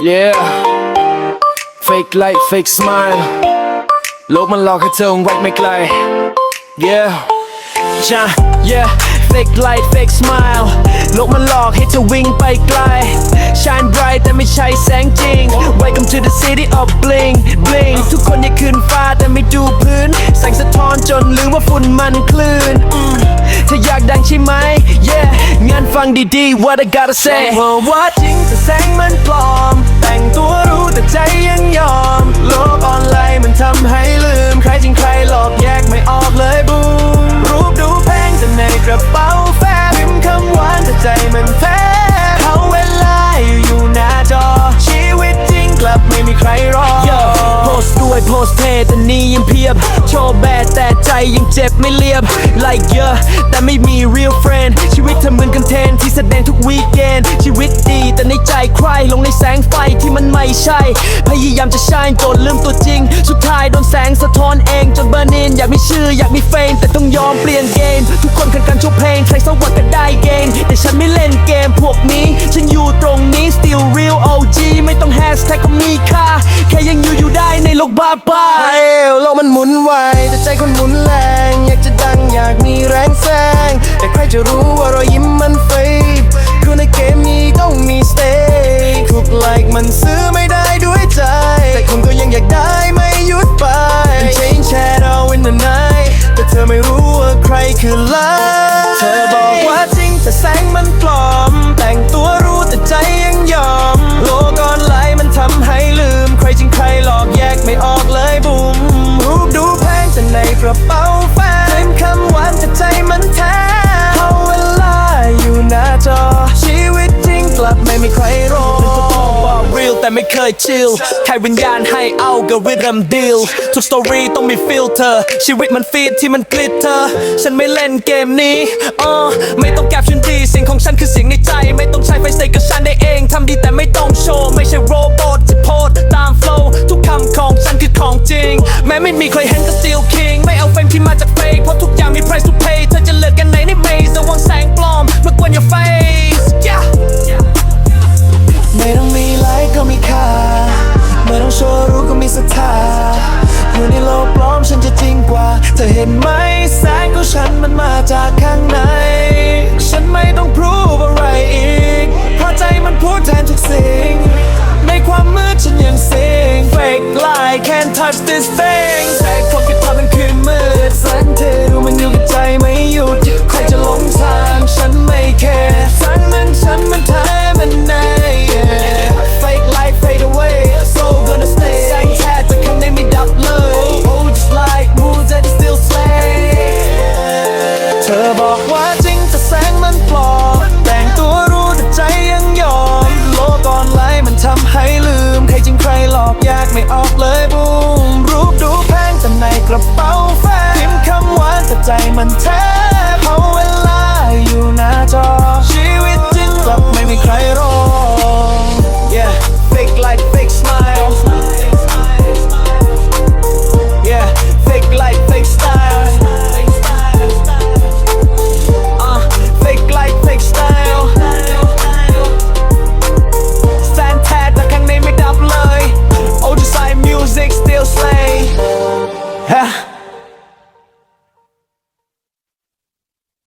Yeah Fake light fake smile โลกมันหลอกให้เธอไว้ไม่ไกล Yeah จ้า Yeah Fake light fake smile โลกมันหลอกให้เธอวิ่งไปไกล Shine bright แต่ไม่ใช่แสงจริง Welcome to the city of bling bling ทุกคนอยากขึ้นฟ้าแต่ไม่ดูพื้น แสงสะท้อนจนลืมว่าฝุ่นมันคลื่นอืมถ้าอยากดังใช่ไหม Yeah งั้นฟังดีๆ What I gotta say ว่าว่าจริงแต่แสงมันปลอม แต่งตัวรู้แต่ใจยังยอม โลกออนไลน์มันทำให้ลืม ใครจริงใครหลอกแยกไม่ออกเลยบูมรูปดูแพงแต่ในกระเป๋าแฟบพิมพ์คำหวานแต่ใจมันแพ้เขาเวลาอยู่อยู่หน้าจอ ชีวิตจริงกลับไม่มีใครรอโพสต์ด้วยโพสต์เทแต่นี่ยังเพียบ โชว์แบดแต่ใจยังเจ็บไม่เรียบ like เยอะแต่ไม่มี real friend ชีวิตเธอเหมือนกันเทนที่แสดงทุกวีคเอนชีวิตดี แต่ในใจใครลงในแสงไฟที่มันไม่ใช่ พยายามจะชายจนลืมตัวจริง สุดท้ายโดนแสงสะท้อนเองจนเบอร์นินอยากมีชื่ออยากมีเฟมแต่ต้องยอมเปลี่ยนเกมทุกคนแข่งกันโชว์เพลงใครสวัสดิ์ก็ได้เกณฑ์แต่ฉันไม่เล่นเกมพวกนี้ ฉันอยู่ตรงนี้ still real OG ไม่ต้องแฮชแท็กก็มีค่าแค่ยังอยู่อยู่ได้ในโลกบ้าไปโลกมันหมุนไวแต่ใจคนหมุนแรง อยากจะดังอยากมีแรงแซงแต่ใครจะรู้ ใค แต่ไม่เคยชิลใครวิญญาณให้เอากับริทมดีลทุกสตอรี่ต้องมีฟิลเตอร์ ชีวิตมันฟีดที่มันกลิตเตอร์ ฉันไม่เล่นเกมนี้อ่อไม่ต้องแกบฉันดีเสียงของฉันคือเสียงในใจ ไม่ต้องใช้ไฟเสกกับฉันได้เองทำดีแต่ไม่ต้องโชว์ ไม่ใช่โรบอทที่โพสตามโฟล์ทุกคำของฉันคือของจริง แม้ไม่มีใครเห็นก็ still king ไม่เอาเฟรมที่มาจากเพราะทุกอย่าง มาจากข้างใน ฉันไม่ต้องพูดอะไรอีก เพราะใจมันพูดแทนทุกสิ่ง ในความมืดฉันยังสิง Fake lie can't touch this thing เลยบูมรูปดูแพงแต่ในกระเป๋าแฟนพิมพ์คำหวานแต่ใจมันแท้เพาเวลา